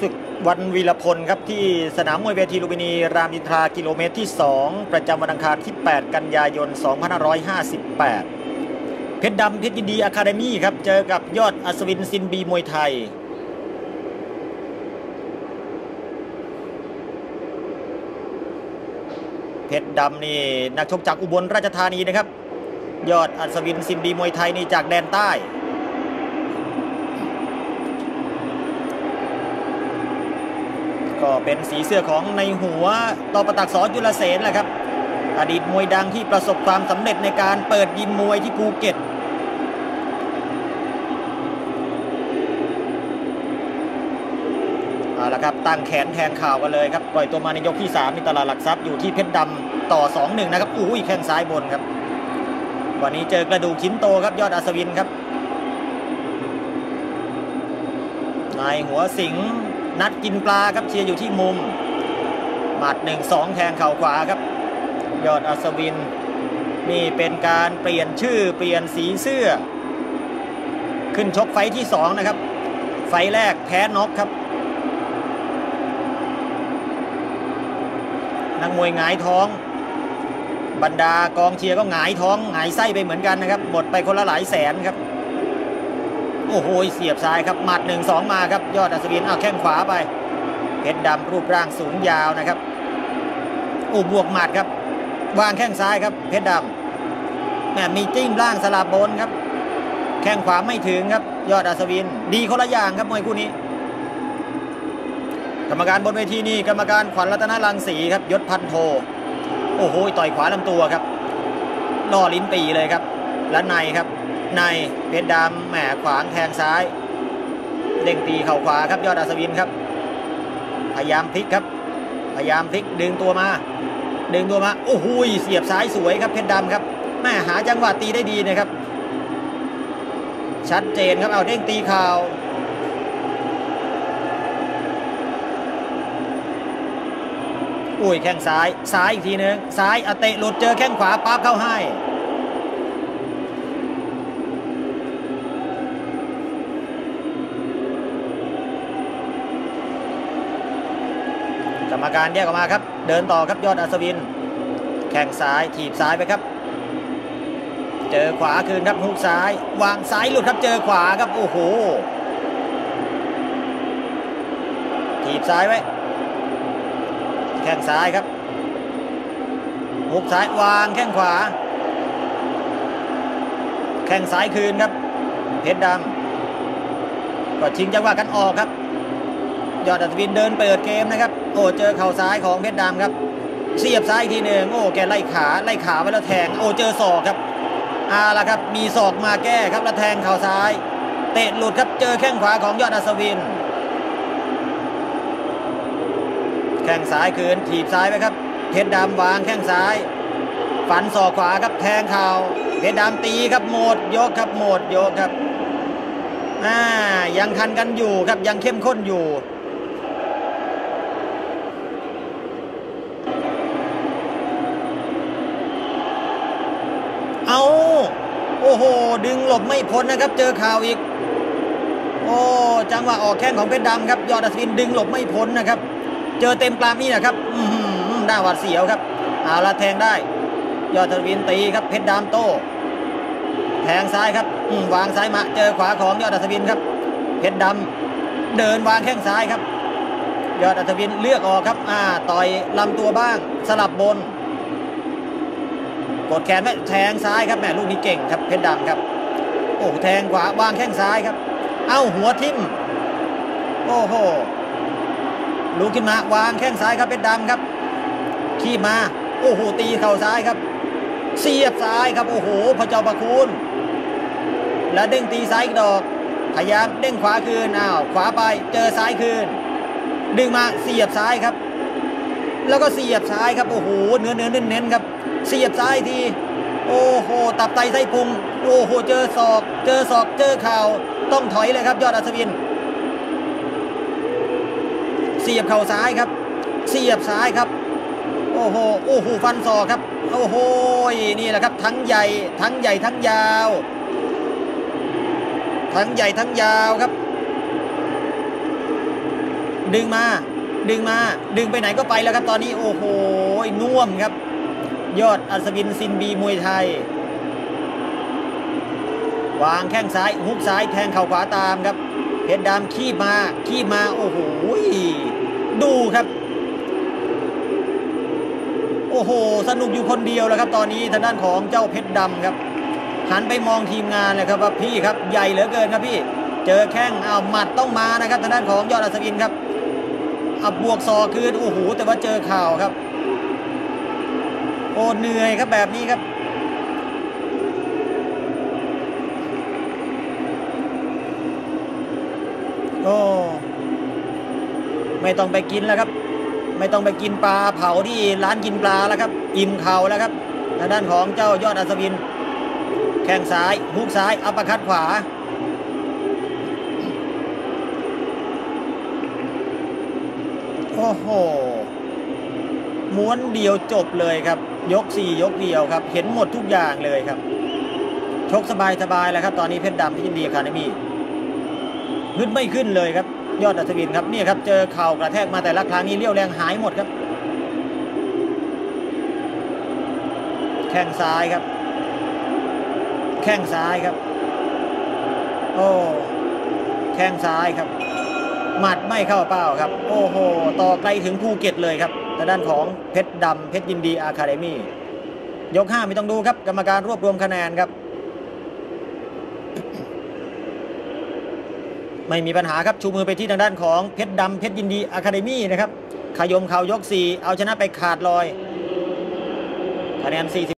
ศึกวันวีรพลครับที่สนามมวยเวทีลุมพินีรามอินทรากิโลเมตรที่ 2 ประจำวันอังคารที่ 8 กันยายน 2558 เพชรดำเพชรยินดีอะคาเดมี่ครับ เจอกับยอดอัศวินซินบีมวยไทย เพชรดำนี่นักชกจากอุบลราชธานีนะครับ ยอดอัศวินซินบีมวยไทยนี่จากแดนใต้ ก็เป็นสีเสื้อของในหัวต่อประตักสอจุลเสนแหละครับอดีตมวยดังที่ประสบความสำเร็จในการเปิดยิมมวยที่ภูเก็ตเอาละครับตั้งแขนแทงข่าวกันเลยครับปล่อยตัวมาในยกที่3มีตลาดหลักทรัพย์อยู่ที่เพชรดำต่อ 2-1 นะครับอู้ยแข้งซ้ายบนครับ วันนี้เจอกระดูกชิ้นโตครับยอดอัศวินครับนายหัวสิง นัดกินปลาครับเชียร์อยู่ที่มุม หมัดหนึ่งสองแทงเข่าขวาครับ ยอดอัศวิน นี่เป็นการเปลี่ยนชื่อเปลี่ยนสีเสื้อ ขึ้นชกไฟที่สองนะครับ ไฟแรกแพ้น็อกครับ นักมวยหงายท้อง บรรดากองเชียร์ก็หงายท้องหงายไส้ไปเหมือนกันนะครับ หมดไปคนละหลายแสนครับ โอ้โหเสียบซ้ายครับหมัดหนึ่งสองมาครับยอดอัศวินเอาแข้งขวาไปเพชรดำรูปร่างสูงยาวนะครับโอ้บวกหมัดครับ วางแข้งซ้ายครับ เพชรดำแหมมีจิ้มล่างสลับบนครับ แข้งขวาไม่ถึงครับ ยอดอัศวิน ดีคนละอย่างครับมวยคู่นี้ กรรมการบนเวทีนี่กรรมการขวัญรัตนรังสีครับยศพันโทโอ้โหต่อยขวาลำตัวครับล่อลิ้นปีเลยครับและในครับ ในเพชรดำแหมขวางแทงซ้าย เด้งตีเข่าขวาครับยอดอัศวินครับ พยายามพลิกครับ พยายามพลิกดึงตัวมา ดึงตัวมาโอ้โหเสียบซ้ายสวยครับเพชรดำครับแม่หาจังหวะตีได้ดีนะครับ ชัดเจนครับเอาเด้งตีเข่าอุ้ยแข้งซ้ายซ้ายอีกทีนึงซ้ายอเตะหลุดเจอแข้งขวาปั๊บเข้าให้ รมการแยกออกมาครับ เดินต่อครับยอดอัศวิน แข้งซ้ายถีบซ้ายไปครับ เจอขวาคืนครับฮุกซ้าย วางซ้ายหลุดครับเจอขวาครับโอ้โหถีบซ้ายไว้แข้งซ้ายครับฮุกซ้ายวางแข้งขวา แข้งซ้ายคืนครับเพชรดำก็ชิงจังหวะกันออกครับ ยอดอัศวินเดินเปิดเกมนะครับ โอ้เจอเข่าซ้ายของเพชรดำครับ เสียบซ้ายอีกทีหนึ่งโอ้แกไล่ขาไล่ขาไปแล้วแทง โอ้เจอศอกครับอาละครับ มีศอกมาแก้ครับแล้วแทงเข่าซ้าย เตะหลุดครับเจอแข้งขวาของยอดอัศวิน แข้งซ้ายคืนถีบซ้ายไปครับ เพชรดำวางแข้งซ้าย ฝันศอกขวาครับแทงเข่าเพชรดำตีครับหมดยกครับหมดยกครับอ่ายังทันกันอยู่ครับยังเข้มข้นอยู่ เอา โอ้โห ดึงหลบไม่พ้นนะครับ เจอข่าวอีก โอ้จังหวะออกแข้งของเพชรดำครับ ยอดอัศวินดึงหลบไม่พ้นนะครับ เจอเต็มปลามนี่นะครับอืมหน้าหวาดเสียวครับเอาละแทงได้ ยอดอัศวินตีครับเพชรดำโต้แทงซ้ายครับวางซ้ายมาเจอขวาของยอดอัศวินครับ เพชรดำเดินวางแข้งซ้ายครับ ยอดอัศวินเลือกออกครับอ่าต่อยลำตัวบ้างสลับบน กดแขนไว้แทงซ้ายครับแหมลูกนี้เก่งครับเพชรดำครับ โอ้แทงขวาวางแข้งซ้ายครับ เอ้าหัวทิ่มโอ้โหลุกขึ้นมาวางแข้งซ้ายครับเพชรดำครับ ขี้มา โอ้โหตีเข่าซ้ายครับเสียบซ้ายครับโอ้โหพระเจ้าประคุณแล้วเด้งตีซ้ายอีกดอก พยายามเด้งขวาคืนอ้าวขวาไปเจอซ้ายคืน ดึงมาเสียบซ้ายครับ แล้วก็เสียบซ้ายครับโอ้โหเนื้อเนื้อเน้นเน้นครับเสียบซ้ายที โอ้โห ตับไตไส้พุง โอ้โห เจอศอก เจอศอก เจอเข่า ต้องถอยเลยครับ ยอดอัศวิน เสียบเข่าซ้ายครับ เสียบซ้ายครับ โอ้โห โอ้โห ฟันศอกครับ โอ้โห นี่แหละครับ ทั้งใหญ่ ทั้งใหญ่ ทั้งยาว ทั้งใหญ่ทั้งยาวครับ ดึงมา ดึงมา ดึงไปไหนก็ไปแล้วครับ ตอนนี้ โอ้โห น่วมครับ ยอดอัศวินซินบีมวยไทย วางแข้งซ้ายฮุกซ้ายแทงเข่าขวาตามครับ เพชรดำขี้มาขี้มาโอ้โหดูครับ โอ้โห สนุกอยู่คนเดียวแล้วครับ ตอนนี้ทางด้านของเจ้าเพชรดำครับ หันไปมองทีมงานเลยครับว่าพี่ครับใหญ่เหลือเกินครับพี่ เจอแข้งเอาหมัดต้องมานะครับทางด้านของยอดอัศวินครับอาบบวกศอคืนโอ้โหแต่ว่าเจอข่าวครับ โอ้เหนื่อยครับแบบนี้ครับโอ้ไม่ต้องไปกินแล้วครับ ไม่ต้องไปกินปลาเผาที่ร้านกินปลาแล้วครับ อิ่มเข่าแล้วครับทางด้านของเจ้ายอดอัศวิน แข้งซ้ายฮุกซ้าย อัปคัดขวาโอ้โหม้วนเดียวจบเลยครับ ยกสี่ยกเดียวครับ เห็นหมดทุกอย่างเลยครับ ชกสบายสบายแล้วครับ ตอนนี้เพชรดำที่ยินดีคาเดมี่ฮึดไม่ขึ้นเลยครับ ยอดอัศวินครับนี่ครับ เจอเข่ากระแทกมาแต่ละครั้งนี้เลี้ยวแรงหายหมดครับ แข้งซ้ายครับ แข้งซ้ายครับ โอ้แข้งซ้ายครับหมัดไม่เข้าเป้าครับ โอ้โห ต่อไกลถึงภูเก็ตเลยครับ ทางด้านของเพชรดำเพชรยินดีอาคาเดมี่ยกห้าไม่ต้องดูครับ กรรมการรวบรวมคะแนนครับ ไม่มีปัญหาครับ ชูมือไปที่ทางด้านของเพชรดำเพชรยินดีอาคาเดมี่นะครับขยมเขายก 4 เอาชนะไปขาดลอย คะแนน 40